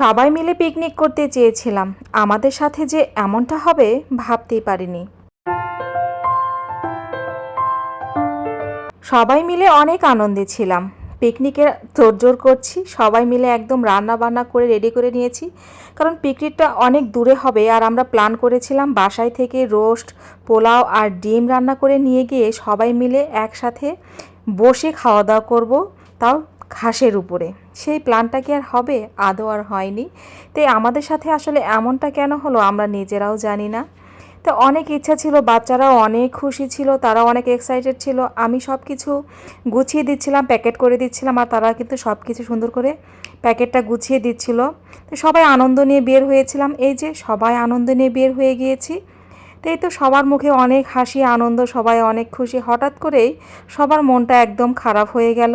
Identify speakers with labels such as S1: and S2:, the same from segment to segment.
S1: সবাই মিলে পিকনিক করতে চেয়েছিলাম। আমাদের সাথে যে এমনটা হবে ভাবতেই পারিনি। সবাই মিলে অনেক আনন্দে ছিলাম। পিকনিকের তোড়জোড় করছি, সবাই মিলে একদম রান্না বান্না করে রেডি করে নিয়েছি। কারণ পিকনিকটা অনেক দূরে হবে আর আমরা প্ল্যান করেছিলাম বাসায় থেকে রোস্ট পোলাও আর ডিম রান্না করে নিয়ে গিয়ে সবাই মিলে একসাথে বসে খাওয়া দাওয়া করব তাও ঘাসের উপরে। সেই প্ল্যানটা কি আর হবে? আদৌ আর হয়নি। তাই আমাদের সাথে আসলে এমনটা কেন হলো আমরা নিজেরাও জানি না। তো অনেক ইচ্ছা ছিল, বাচ্চারাও অনেক খুশি ছিল তারা অনেক এক্সাইটেড ছিল। আমি সব কিছু গুছিয়ে দিচ্ছিলাম প্যাকেট করে দিচ্ছিলাম আর তারা কিন্তু সব কিছু সুন্দর করে প্যাকেটটা গুছিয়ে দিচ্ছিল। তো সবাই আনন্দ নিয়ে বের হয়েছিলাম। এই যে সবাই আনন্দ নিয়ে বের হয়ে গিয়েছি। তো এই তো সবার মুখে অনেক হাসি, আনন্দ, সবাই অনেক খুশি। হঠাৎ করেই সবার মনটা একদম খারাপ হয়ে গেল।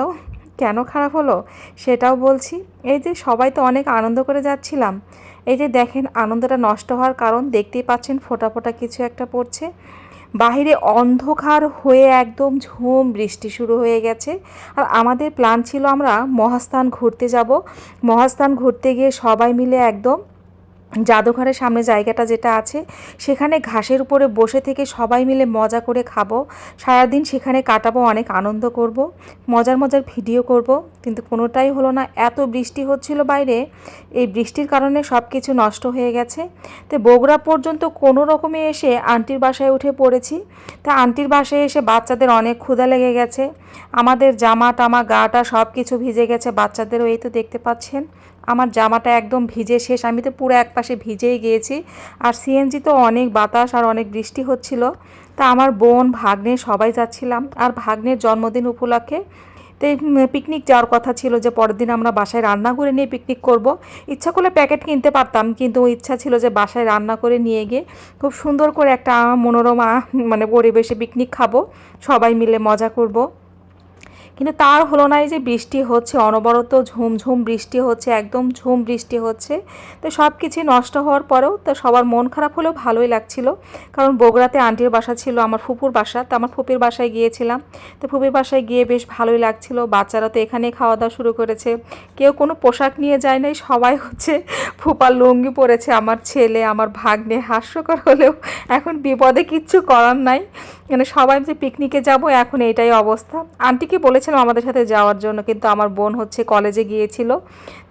S1: কেন খারাপ হলো? সেটাও বলছি। এই যে সবাই তো অনেক আনন্দ করে যাচ্ছিলাম। এই যে দেখেন আনন্দটা নষ্ট হওয়ার কারণ, দেখতেই পাচ্ছেন ফোটা ফোটা কিছু একটা পড়ছে। বাহিরে অন্ধকার হয়ে একদম ঝুম বৃষ্টি শুরু হয়ে গেছে। আর আমাদের প্ল্যান ছিল আমরা মহাস্থান ঘুরতে যাব। মহাস্থান ঘুরতে গিয়ে সবাই মিলে একদম জাদুঘরের সামনে জায়গাটা যেটা আছে, সেখানে ঘাসের উপরে বসে থেকে সবাই মিলে মজা করে খাব। সারাদিন সেখানে কাটাবো, অনেক আনন্দ করব, মজার মজার ভিডিও করব। কিন্তু কোনোটাই হলো না, এত বৃষ্টি হচ্ছিল বাইরে, এই বৃষ্টির কারণে সব কিছু নষ্ট হয়ে গেছে। তো বগুড়া পর্যন্ত কোনো রকমে এসে আন্টির বাসায় উঠে পড়েছি। তা আন্টির বাসায় এসে বাচ্চাদের অনেক ক্ষুধা লেগে গেছে। আমাদের জামা টামা গাটা সব কিছু ভিজে গেছে, বাচ্চাদেরও এই তো দেখতে পাচ্ছেন। আমার জামাটা একদম ভিজে শেষ। আমি তো পুরো এক পাশে ভিজেই গিয়েছি। আর সিএনজি তো অনেক বাতাস আর অনেক বৃষ্টি হচ্ছিল। তা আমার বোন ভাগ্নে সবাই যাচ্ছিলাম। আর ভাগ্নের জন্মদিন উপলক্ষে তো পিকনিক যাওয়ার কথা ছিল যে পরের দিন আমরা বাসায় রান্না করে নিয়ে পিকনিক করব। ইচ্ছা করলে প্যাকেট কিনতে পারতাম, কিন্তু ইচ্ছা ছিল যে বাসায় রান্না করে নিয়ে গিয়ে খুব সুন্দর করে একটা মনোরমা মানে পরিবেশে পিকনিক খাব। সবাই মিলে মজা করব। কিন্তু তার হলো না এই যে বৃষ্টি হচ্ছে, অনবরত ঝুমঝুম বৃষ্টি হচ্ছে, একদম ঝুম বৃষ্টি হচ্ছে। তো সব কিছু নষ্ট হওয়ার পরেও তো সবার মন খারাপ হলেও ভালোই লাগছিল। কারণ বগুড়াতে আন্টির বাসা ছিল, আমার ফুপুর বাসা। তো আমার ফুপির বাসায় গিয়েছিলাম। তো ফুপির বাসায় গিয়ে বেশ ভালোই লাগছিল। বাচ্চারা তো এখানে খাওয়া দাওয়া শুরু করেছে। কেউ কোনো পোশাক নিয়ে যায় নাই, সবাই হচ্ছে ফুপার লুঙ্গি পরেছে। আমার ছেলে, আমার ভাগ্নে, হাস্যকর হলেও এখন বিপদে কিচ্ছু করার নাই। মানে সবাই যে পিকনিকে যাব, এখন এটাই অবস্থা। আন্টিকে বলেছিলাম আমাদের সাথে যাওয়ার জন্য, কিন্তু আমার বোন হচ্ছে কলেজে গিয়েছিল।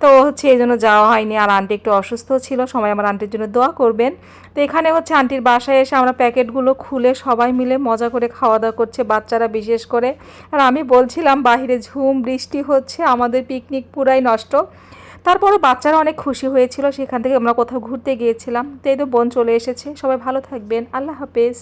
S1: তো হচ্ছে এই জন্য যাওয়া হয়নি, আর আন্টি একটু অসুস্থ ছিল, সবাই আমার আন্টির জন্য দোয়া করবেন। তো এখানে হচ্ছে আন্টির বাসায় এসে আমরা প্যাকেটগুলো খুলে সবাই মিলে মজা করে খাওয়া দাওয়া করছে, বাচ্চারা বিশেষ করে। আর আমি বলছিলাম, বাহিরে ঝুম, বৃষ্টি হচ্ছে, আমাদের পিকনিক পুরাই নষ্ট। তারপরও বাচ্চারা অনেক খুশি হয়েছিল, সেখান থেকে আমরা কোথাও ঘুরতে গিয়েছিলাম। তো এই তো বোন চলে এসেছে, সবাই ভালো থাকবেন, আল্লাহ হাফেজ।